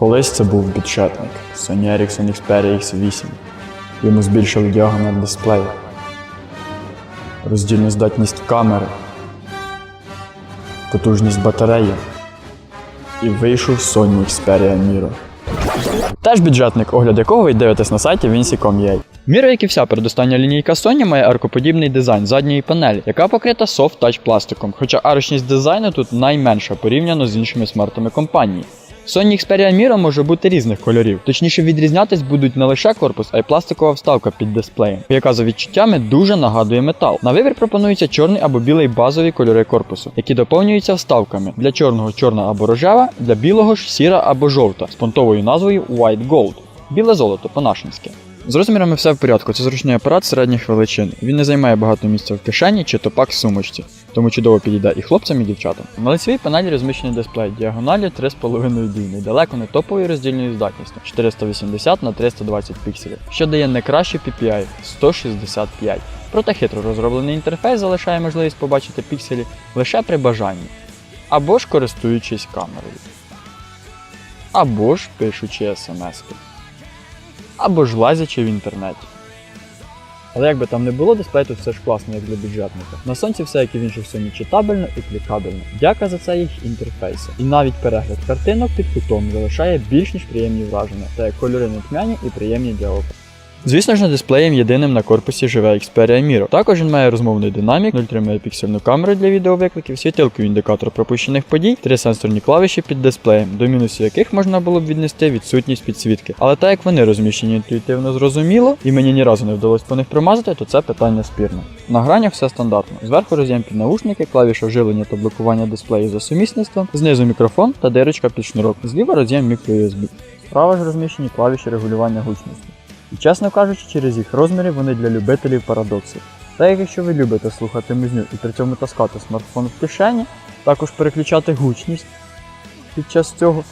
Колись це був бюджетник Sony Ericsson Xperia X8. Йому збільшили діагональ дисплею, роздільну здатність камери, потужність батареї. І вийшов Sony Xperia Miro. Теж бюджетник, огляд якого ви дивитесь на сайті Vinci.com.ua. Міра, як і вся передостання лінійка Sony, має аркоподібний дизайн задньої панелі, яка покрита soft touch пластиком, хоча арочність дизайну тут найменша порівняно з іншими смартами компанії. Sony Xperia Miro може бути різних кольорів, точніше відрізнятись будуть не лише корпус, а й пластикова вставка під дисплеєм, яка за відчуттями дуже нагадує метал. На вибір пропонується чорний або білий базові кольори корпусу, які доповнюються вставками для чорного чорна або рожева, для білого ж сіра або жовта з понтовою назвою White Gold біле золото по-нашинськи. З розмірами все в порядку, це зручний апарат середніх величин. Він не займає багато місця в кишені чи топак сумочці, тому чудово підійде і хлопцям, і дівчатам. На лицевій панелі розміщений дисплей діагоналі 3,5 дюйми, далеко не топової роздільної здатністю 480 на 320 пікселів, що дає не кращий PPI 165. Проте хитро розроблений інтерфейс залишає можливість побачити пікселі лише при бажанні, або ж користуючись камерою, або ж пишучи смски або ж лазячи в інтернеті. Але як би там не було, дисплей тут все ж класно, як для бюджетника. На сонці все, як і в інших Sony, читабельно і клікабельно. Дяка за це їх інтерфейси. І навіть перегляд картинок під кутом залишає більш ніж приємні враження, та як кольори не тьмяні і приємні для ока. Звісно ж, не дисплеєм єдиним на корпусі живе Xperia Miro. Також він має розмовний динамік, 0,3 мегапіксельну камеру для відеовикликів, світилку індикатор пропущених подій, три сенсорні клавіші під дисплеєм, до мінусів яких можна було б віднести відсутність підсвітки. Але так як вони розміщені інтуїтивно зрозуміло, і мені ні разу не вдалося по них промазати, то це питання спірне. На гранях все стандартно. Зверху роз'єм під наушники, клавіша вживлення та блокування дисплею за сумісництвом, знизу мікрофон та дирочка під шнурок, зліва роз'єм мікро-USB. Справа ж розміщені клавіші регулювання гучності. І чесно кажучи, через їх розміри вони для любителів парадоксів. Та як якщо ви любите слухати музню і при цьому таскати смартфон в кишені, також переключати гучність під час цього,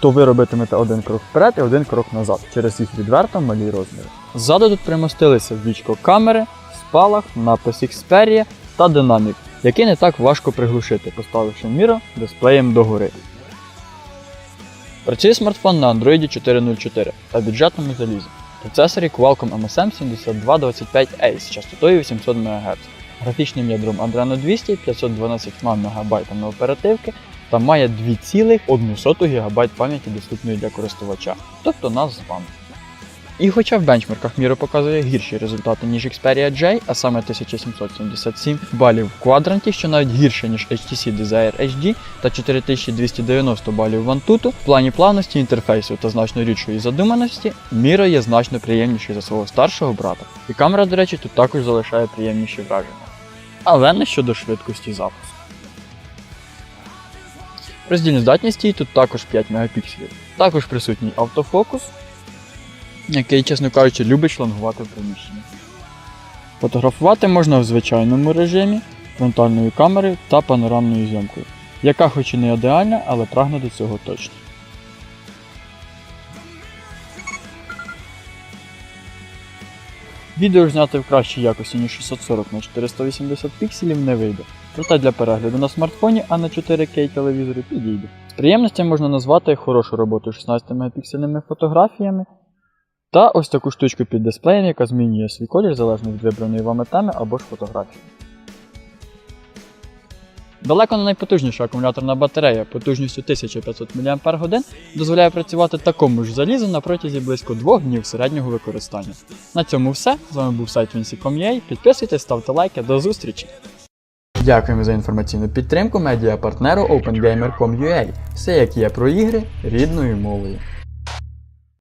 то ви робитимете один крок вперед і один крок назад через їх відверто малі розміри. Ззаду тут примостилися вічко камери, спалах, напис Xperia та динамік, який не так важко приглушити, поставивши міро дисплеєм догори. Працює смартфон на Android 4.04 та бюджетному залізі. Процесорі Qualcomm MSM 7225A з частотою 800 МГц, графічним ядром Adreno 200, 512 МБ оперативки та має 2,1 ГБ пам'яті доступної для користувача, тобто нас з вами. І хоча в бенчмарках Miro показує гірші результати, ніж Xperia J, а саме 1777 балів в квадранті, що навіть гірше, ніж HTC Desire HD та 4290 балів в Antutu, в плані плавності інтерфейсу та значно рідшої задуманості, Miro є значно приємніший за свого старшого брата. І камера, до речі, тут також залишає приємніші враження. Але не щодо швидкості запису. Роздільну здатність тут також 5 мегапікселів. Також присутній автофокус, який, чесно кажучи, любить шлангувати в приміщенні. Фотографувати можна в звичайному режимі, фронтальною камерою та панорамною зйомкою, яка хоч і не ідеальна, але прагне до цього точно. Відео зняти в кращій якості, ніж 640 на 480 пікселів не вийде. Проте для перегляду на смартфоні, а не 4К телевізорі підійде. З приємності можна назвати хорошу роботу 16 мегапіксельними фотографіями та ось таку штучку під дисплеєм, яка змінює свій колір залежно від вибраної вами теми або ж фотографії. Далеко не найпотужніша акумуляторна батарея потужністю 1500 мАч дозволяє працювати такому ж залізу на протязі близько 2 днів середнього використання. На цьому все. З вами був сайт Vinci.com.ua. Підписуйтесь, ставте лайки, до зустрічі! Дякуємо за інформаційну підтримку медіапартнеру OpenGamer.com.ua. Все як є про ігри рідною мовою.